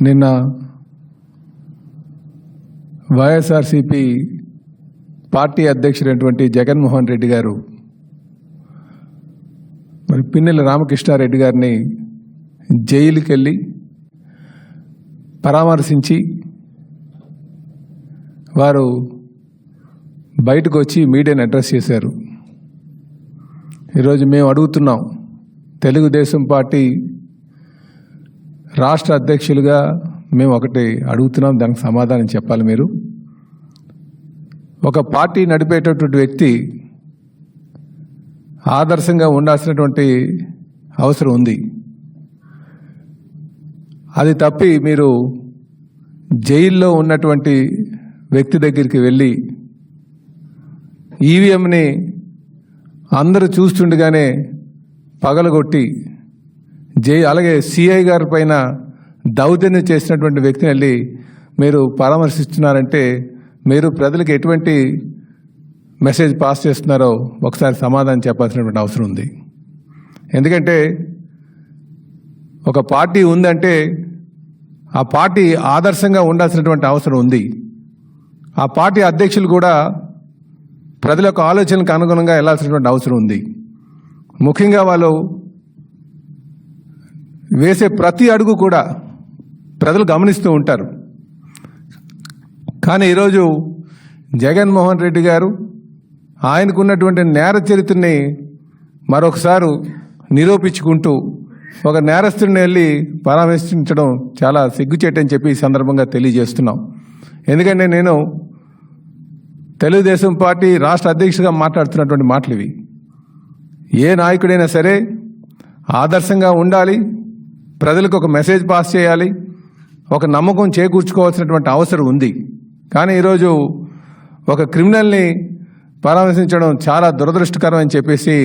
నిన్న YSRCP party అధ్యక్షుడైనటువంటి జగన్మోహన్ రెడ్డి గారు మరి పిన్నెల రామకృష్ణారెడ్డి గారిని జైలుకి వెళ్ళి పరామర్శించి వారు బయటకు వచ్చి మీడియాను అడ్రస్ చేశారు. ఈరోజు మేము అడుగుతున్నాం తెలుగుదేశం పార్టీ రాష్ట్ర అధ్యక్షులుగా మేము ఒకటి అడుగుతున్నాం దానికి సమాధానం చెప్పాలి మీరు. ఒక పార్టీ నడిపేటటువంటి వ్యక్తి ఆదర్శంగా ఉండాల్సినటువంటి అవసరం ఉంది. అది తప్పి మీరు జైల్లో ఉన్నటువంటి వ్యక్తి దగ్గరికి వెళ్ళి ఈవీఎంని అందరూ చూస్తుండగానే పగలగొట్టి జే అలాగే సిఐ గారి పైన దౌర్జన్యం చేసినటువంటి వ్యక్తిని వెళ్ళి మీరు పరామర్శిస్తున్నారంటే మీరు ప్రజలకు ఎటువంటి మెసేజ్ పాస్ చేస్తున్నారో ఒకసారి సమాధానం చెప్పాల్సినటువంటి అవసరం ఉంది. ఎందుకంటే ఒక పార్టీ ఉందంటే ఆ పార్టీ ఆదర్శంగా ఉండాల్సినటువంటి అవసరం ఉంది. ఆ పార్టీ అధ్యక్షులు కూడా ప్రజల యొక్క ఆలోచనలకు అనుగుణంగా వెళ్ళాల్సినటువంటి అవసరం ఉంది. ముఖ్యంగా వాళ్ళు వేసే ప్రతి అడుగు కూడా ప్రజలు గమనిస్తూ ఉంటారు. కానీ ఈరోజు జగన్మోహన్ రెడ్డి గారు ఆయనకున్నటువంటి నేర చరిత్రని మరొకసారి నిరూపించుకుంటూ ఒక నేరస్తుడిని వెళ్ళి పరామర్శించడం చాలా సిగ్గుచేటని చెప్పి ఈ సందర్భంగా తెలియజేస్తున్నాం. ఎందుకంటే నేను తెలుగుదేశం పార్టీ రాష్ట్ర అధ్యక్షుడిగా మాట్లాడుతున్నటువంటి మాటలు ఇవి. ఏ నాయకుడైనా సరే ఆదర్శంగా ఉండాలి ప్రజలకు ఒక మెసేజ్ పాస్ చేయాలి ఒక నమ్మకం చేకూర్చుకోవాల్సినటువంటి అవసరం ఉంది. కానీ ఈరోజు ఒక క్రిమినల్ని పరామర్శించడం చాలా దురదృష్టకరం అని చెప్పేసి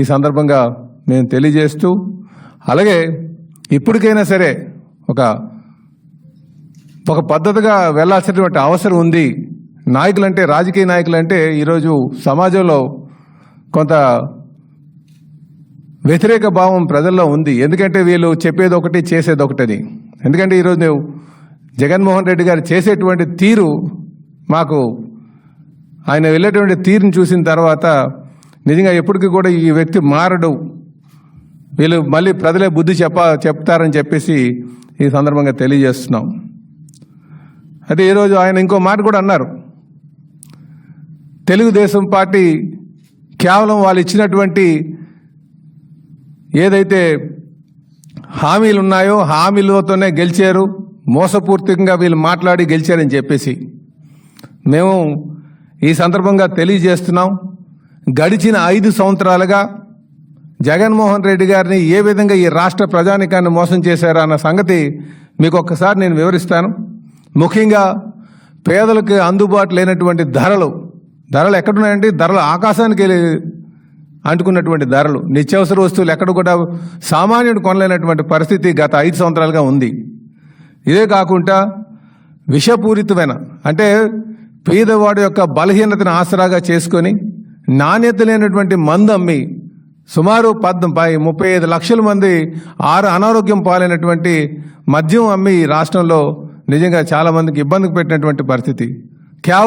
ఈ సందర్భంగా నేను తెలియజేస్తూ అలాగే ఇప్పటికైనా సరే ఒక ఒక పద్ధతిగా వెళ్ళాల్సినటువంటి అవసరం ఉంది. నాయకులంటే రాజకీయ నాయకులంటే ఈరోజు సమాజంలో కొంత వ్యతిరేక భావం ప్రజల్లో ఉంది. ఎందుకంటే వీళ్ళు చెప్పేది ఒకటి చేసేది ఒకటని. ఎందుకంటే ఈరోజు జగన్మోహన్ రెడ్డి గారు చేసేటువంటి తీరు మాకు ఆయన వెళ్ళేటువంటి తీరుని చూసిన తర్వాత నిజంగా ఎప్పటికీ కూడా ఈ వ్యక్తి మారడు. వీళ్ళు మళ్ళీ ప్రజలే బుద్ధి చెప్ప చెప్తారని చెప్పేసి ఈ సందర్భంగా తెలియజేస్తున్నాం. అయితే ఈరోజు ఆయన ఇంకో మాట కూడా అన్నారు. తెలుగుదేశం పార్టీ కేవలం వాళ్ళు ఇచ్చినటువంటి ఏదైతే హామీలు ఉన్నాయో హామీలతోనే గెలిచారు మోసపూర్తికంగా వీళ్ళు మాట్లాడి గెలిచారని చెప్పేసి మేము ఈ సందర్భంగా తెలియజేస్తున్నాం. గడిచిన ఐదు సంవత్సరాలుగా జగన్మోహన్ రెడ్డి గారిని ఏ విధంగా ఈ రాష్ట్ర ప్రజానికాన్ని మోసం చేశారా అన్న సంగతి మీకు ఒక్కసారి నేను వివరిస్తాను. ముఖ్యంగా పేదలకు అందుబాటు లేనటువంటి ధరలు ధరలు ఎక్కడున్నాయంటే ధరలు ఆకాశానికి వెళ్ళి అంటుకున్నటువంటి ధరలు. నిత్యావసర వస్తువులు ఎక్కడ కూడా సామాన్యుడు కొనలేనటువంటి పరిస్థితి గత ఐదు సంవత్సరాలుగా ఉంది. ఇదే కాకుండా విషపూరితమైన అంటే పేదవాడి యొక్క బలహీనతను ఆసరాగా చేసుకొని నాణ్యత లేనటువంటి మందు అమ్మి సుమారు పద్ పై ముప్పై ఐదు లక్షల మంది ఆరు అనారోగ్యం పాలైనటువంటి మద్యం అమ్మి ఈ రాష్ట్రంలో నిజంగా చాలామందికి ఇబ్బందికి పెట్టినటువంటి పరిస్థితి.